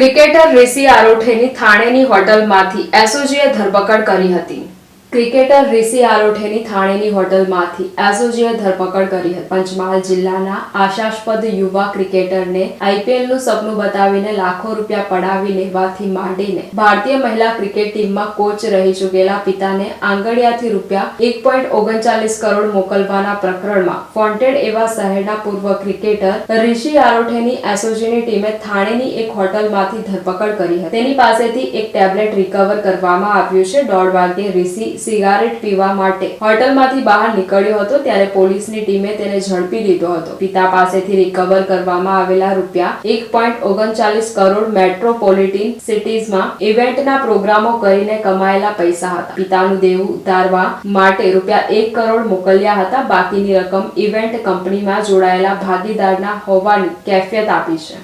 Cricketer Rishi આરોઠેની થાણેની હોટલમાંથી એસઓજીએ ધરપકડ કરી હતી. ક્રિકેટર રિશી આરોઠેની થાણેની હોટલમાંથી એસઓજીએ ધરપકડ કરી હતી. પંચમહાલ જિલ્લાના આશાસ્પદ યુવા ક્રિકેટરને આઈપીએલનું સપનું બતાવીને લાખો રૂપિયા પડાવી લેવાથી માંડીને ભારતીય મહિલા ક્રિકેટ ટીમમાં કોચ રહી ચૂકેલા પિતાને આંગળિયાથી રૂપિયા એક પોઈન્ટ ઓગણચાલીસ કરોડ મોકલવાના પ્રકરણમાં ફોન્ટેડ એવા શહેરના પૂર્વ ક્રિકેટર રિશી આરોઠેની એસઓજીની ટીમે થાણેની એક હોટલમાંથી ધરપકડ કરી હતી. તેની પાસેથી એક ટેબ્લેટ રિકવર કરવામાં આવ્યું છે. દોઢ વાગ્યે રિશી સિગારેટ પીવા માટે. હોટલમાંથી બહાર નીકળ્યો હતો ત્યારે પોલીસની ટીમે તેને ઝડપી લીધો હતો. પિતા પાસેથી રિકવર કરવામાં આવેલા રૂપિયા એક પોઈન્ટ ઓગણચાલીસ કરોડ મેટ્રોપોલિટીન સિટીઝમાં ઇવેન્ટના પ્રોગ્રામો કરીને કમાયેલા પૈસા હતા. પિતાનું દેવું ઉતારવા માટે રૂપિયા એક કરોડ મોકલ્યા હતા. બાકીની રકમ ઇવેન્ટ કંપનીમાં જોડાયેલા ભાગીદારના હોવાની કેફિયત આપી છે.